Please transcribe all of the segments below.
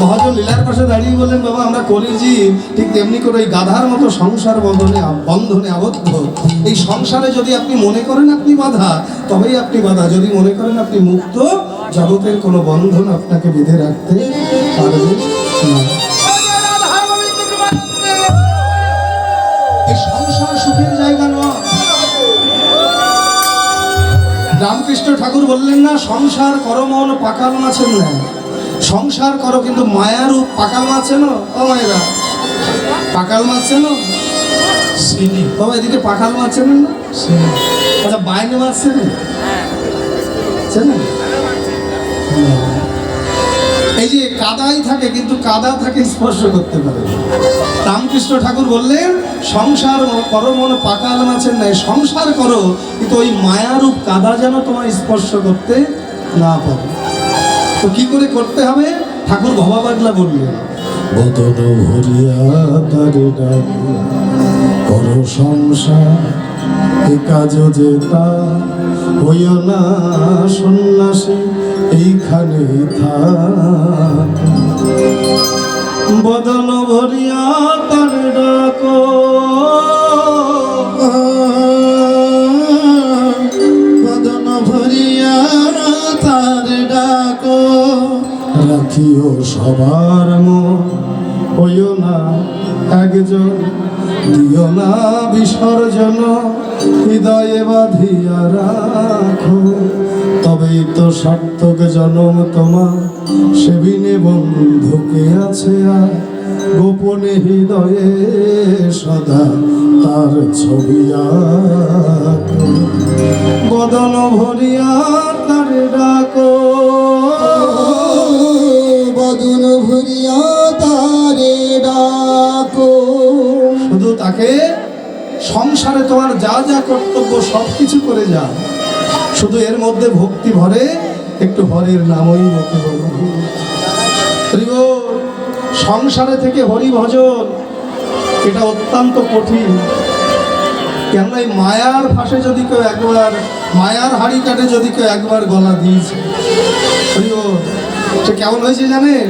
মহাজন লীলার পাশে দাঁড়িয়ে বললেন, বাবা, আমরা কলির জীব, ঠিক তেমনি করে ওই গাধার মতো সংসার বন্ধনে বন্ধনে আবদ্ধ। এই সংসারে যদি আপনি মনে করেন আপনি বাধা, তবেই আপনি বাধা। যদি মনে করেন আপনি মুক্ত, জগতের কোনো বন্ধন আপনাকে বেঁধে রাখতে পারবে এই সংসার জায়গা নয়। রামকৃষ্ণ ঠাকুর বললেন, না, সংসার করমন পাকাল মাছের না সংসার করো, কিন্তু মায়ারূপ পাকাল মাছ চেনো ও মায়েরা। পাকাল মাছ চেনো বাবা এদিকে পাকাল মাছ চেনেন না আচ্ছা বাইনে মাছ চেনেন এই যে কাদাই থাকে, কিন্তু কাদা থাকে স্পর্শ করতে পারে রামকৃষ্ণ ঠাকুর বললেন, সংসার করো মন পাকাল মাছের নাই সংসার করো, কিন্তু ওই মায়ারূপ কাদা যেন তোমার স্পর্শ করতে না পারে। তো কি করে করতে হবে? ঠাকুর ভবা পাগলা বললেন বদন ভরিয়া তারে কর সংসার, এ কাজ যে তা, হইও না সন্ন্যাসী, এইখানে থাক। বদন ভরিয়া তার হইও না, একজন দিও না বিসর্জন, হৃদয়ে বাঁধিয়া রাখো তবেই তো সার্থক জনম তোমার, সেবিনে বন্ধুকে আছে আর গোপনে হৃদয়ে সদা তার ছবি। বদন ভরিয়া তার ডাকো তাকে সংসারে তোমার যা যা কর্তব্য সব কিছু করে যা শুধু এর মধ্যে ভক্তি ভরে একটু হরির নামই মুখে। সংসারে থেকে হরি ভজন, এটা অত্যন্ত কঠিন কেননা এই মায়ার ফাঁসে যদি কেউ একবার, মায়ার হাড়ি কাটে যদি কেউ একবার গলা দিয়েছে। সে কেমন হয়েছে জানেন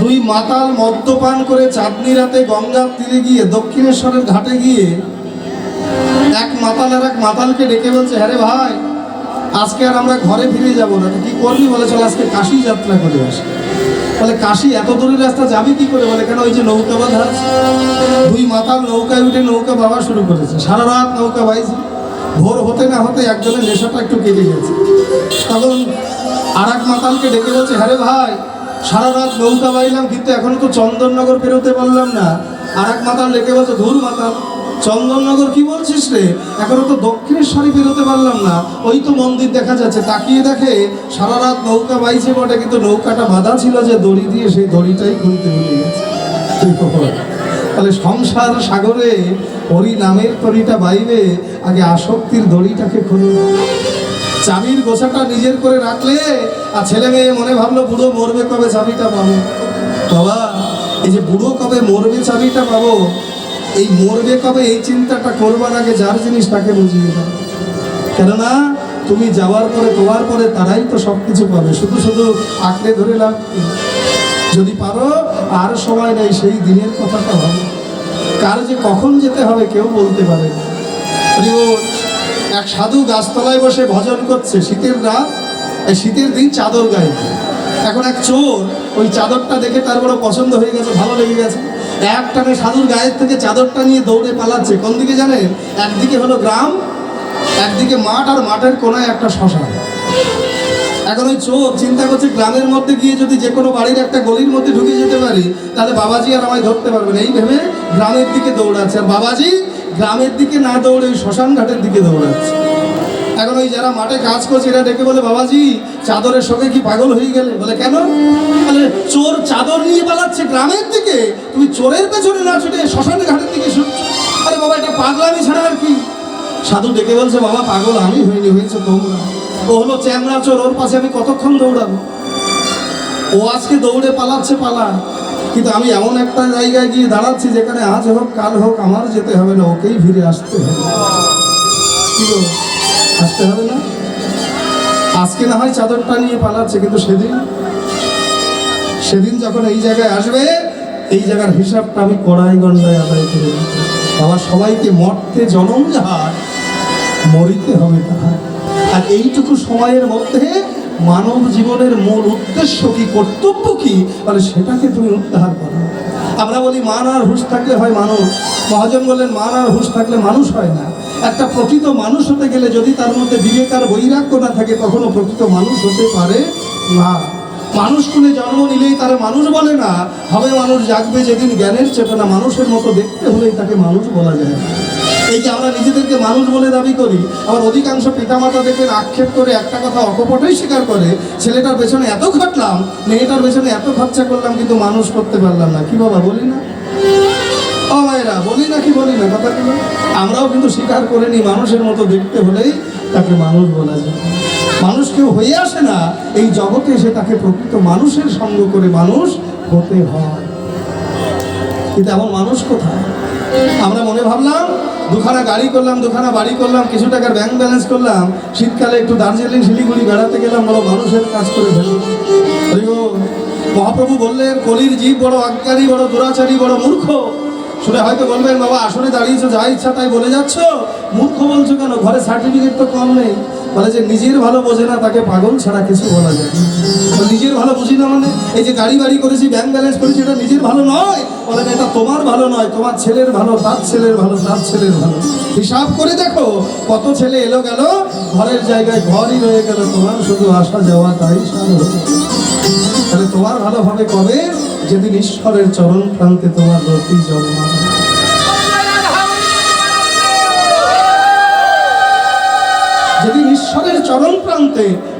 দুই মাতাল মদ্যপান করে চাঁদনি রাতে গঙ্গার তীরে গিয়ে দক্ষিণেশ্বরের ঘাটে গিয়ে এক মাতাল আর এক মাতালকে ডেকে বলছে হ্যাঁ ভাই, আজকে আর আমরা ঘরে ফিরে যাব না। কি করবি? বলে, চল আজকে কাশি যাত্রা করে আসি। বলে, কাশি এত দূরের রাস্তা যাবি কি করে? বলে, কেন ওই যে নৌকা বাঁধা দুই মাতাল নৌকায় উঠে নৌকা বাবা শুরু করেছে। সারা রাত নৌকা বাইছে। ভোর হতে না হতে একজনের নেশাটা একটু কেটে গেছে। তখন আর এক মাতালকে ডেকে বলছে হ্যাঁ ভাই সারা রাত নৌকা বাইলাম কিন্তু এখনও তো চন্দননগর পেরোতে পারলাম না। আর এক মাতাল ডেকে বলছে, ধুর মাতাল, চন্দননগর কি বলছিস রে? এখনও তো দক্ষিণেশ্বরী বেরোতে পারলাম না। ওই তো মন্দির দেখা যাচ্ছে, তাকিয়ে দেখে সারা রাত নৌকা বাইছে বটে, কিন্তু নৌকাটা বাঁধা ছিল যে দড়ি দিয়ে সেই দড়িটাই খুলতে ভুলে গেছে। তাহলে সংসার সাগরে হরি নামের তরিটা বাইবে আগে আসক্তির দড়িটাকে খুলুন। চাবির গোছাটা নিজের করে রাখলে আর ছেলে মেয়ে মনে ভাবলো, বুড়ো মরবে কবে চাবিটা পাবো? বাবা, এই যে বুড়ো কবে মরবে চাবিটা পাবো, এই মরবে কবে এই চিন্তাটা করবার আগে যার জিনিস তাকে বুঝিয়ে দাও কেননা, তুমি যাওয়ার পরে, তোমার পরে তারাই তো সব কিছু পাবে। শুধু শুধু আঁকড়ে ধরে লাভ যদি পারো, আর সময় নেই, সেই দিনের কথাটা ভাবো। কার যে কখন যেতে হবে, কেউ বলতে পারে না। এক সাধু গাছতলায় বসে ভজন করছে, শীতের রাত, এই শীতের দিন চাদর গায়ে এখন এক চোর ওই চাদরটা দেখে তার বড় পছন্দ হয়ে গেছে, ভালো লেগে গেছে। এক টানে সাধুর গায়ের থেকে চাদরটা নিয়ে দৌড়ে পালাচ্ছে। কোন দিকে জানেন? একদিকে হলো গ্রাম, একদিকে মাঠ আর মাঠের কোনায় একটা শ্মশান। এখন ওই চোর চিন্তা করছে গ্রামের মধ্যে গিয়ে যদি যে কোনো বাড়ির একটা গলির মধ্যে ঢুকে যেতে পারি, তাহলে বাবাজি আর আমায় ধরতে পারবে না। এই ভেবে গ্রামের দিকে দৌড়াচ্ছে। আর বাবাজি গ্রামের দিকে না দৌড়ে শ্মশান ঘাটের দিকে দৌড়াচ্ছে। এখন ওই যারা মাঠে কাজ করছে, এরা ডেকে বলে, বাবাজি, চাদরের সঙ্গে কি পাগল হয়ে গেলে? বলে, কেন? বলে, চোর চাদর নিয়ে পালাচ্ছে গ্রামের দিকে। তুমি চোরের পেছনে না ছুটে শ্মশান ঘাটের দিকে ছুটছো? আরে বাবা, এটা পাগলামি ছাড়া আর কি? সাধু ডেকে বলছে, বাবা, পাগল আমি হইনি, হয়েছে তোমরা। ও হলো চ্যাংরা চোর, ওর পাশে আমি কতক্ষণ দৌড়াবো? ও আজকে দৌড়ে পালাচ্ছে পালা। কিন্তু আমি এমন একটা জায়গায় গিয়ে দাঁড়াচ্ছি যেখানে আজ হোক, কাল হোক, আমার যেতে হবে না, ওকেই ফিরে আসতে হবে। আসতে হবে না? আজকে না হয় চাদরটা নিয়ে পালাচ্ছে, কিন্তু সেদিন সেদিন যখন এই জায়গায় আসবে, এই জায়গার হিসাবটা আমি কড়াই গন্ডায় আদায় করে বাবা সবাইকে মরতে জনম যাহার, মরিতে হবে তাহার। আর এইটুকু সময়ের মধ্যে মানব জীবনের মূল উদ্দেশ্য কি, কর্তব্য কি? মানে সেটাকে তুমি উদ্ধার করো। আমরা বলি, মান আর হুঁশ থাকলে হয় মানুষ। মহাজন বললেন, মান আর হুঁশ থাকলে মানুষ হয় না। একটা প্রকৃত মানুষ হতে গেলে যদি তার মধ্যে বিবেক আর বৈরাগ্য না থাকে, কখনো প্রকৃত মানুষ হতে পারে না। মানুষ কুলে জন্ম নিলেই তারা মানুষ বলে না। হবে মানুষ জাগবে যেদিন জ্ঞানের চেতনা মানুষের মতো দেখতে হলেই তাকে মানুষ বলা যায় না। এই যে আমরা নিজেদেরকে মানুষ বলে দাবি করি আবার অধিকাংশ পিতামাতা আক্ষেপ করে একটা কথা অকপটেই স্বীকার করে, ছেলেটার পেছনে এত খাটলাম, মেয়েটার পেছনে এত খরচা করলাম, কিন্তু মানুষ করতে পারলাম না। কি বাবা, বলি না? ও মায়েরা, বলি না কি বলি না কথাগুলো আমরাও কিন্তু স্বীকার করে নিই, মানুষের মতো দেখতে হলেই তাকে মানুষ বলা যায়। মানুষ কেউ হয়ে আসে না, এই জগতে এসে তাকে প্রকৃত মানুষের সঙ্গ করে মানুষ হতে হয়। কিন্তু এমন মানুষ কোথায়? আমরা মনে ভাবলাম, দুখানা গাড়ি করলাম, দুখানা বাড়ি করলাম, কিছু টাকার ব্যাংক ব্যালেন্স করলাম, শীতকালে একটু দার্জিলিং, শিলিগুড়ি বেড়াতে গেলাম, বড় মানুষের কাজ করে ফেললাম। মহাপ্রভু বললেন, কলির জীব বড় আজ্ঞানী বড় দুরাচারী, বড় মূর্খ। শুনে হয়তো বলবেন, বাবা আসলে দাঁড়িয়েছো, যা ইচ্ছা তাই বলে যাচ্ছ। মূর্খ বলছো কেন? ঘরে সার্টিফিকেট তো কম নেই। বলে যে নিজের ভালো বোঝে না তাকে পাগল ছাড়া কিছু বলা যায়। তো নিজের ভালো বুঝি না মানে? এই যে গাড়ি বাড়ি করেছি ব্যাংক ব্যালেন্স করেছি এটা নিজের ভালো নয়? বলে না, এটা তোমার ভালো নয় তোমার ছেলের ভালো তার ছেলের ভালো তার ছেলের ভালো। হিসাব করে দেখো কত ছেলে এলো গেল ঘরের জায়গায় ঘরই রয়ে গেল তোমার শুধু আসা যাওয়া তাই তাহলে তোমার ভালো হবে কবে? যেদিন ঈশ্বরের চরণ প্রান্তে তোমার রতি জন্মাবে।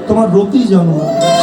তোমার রতি জন্মাবে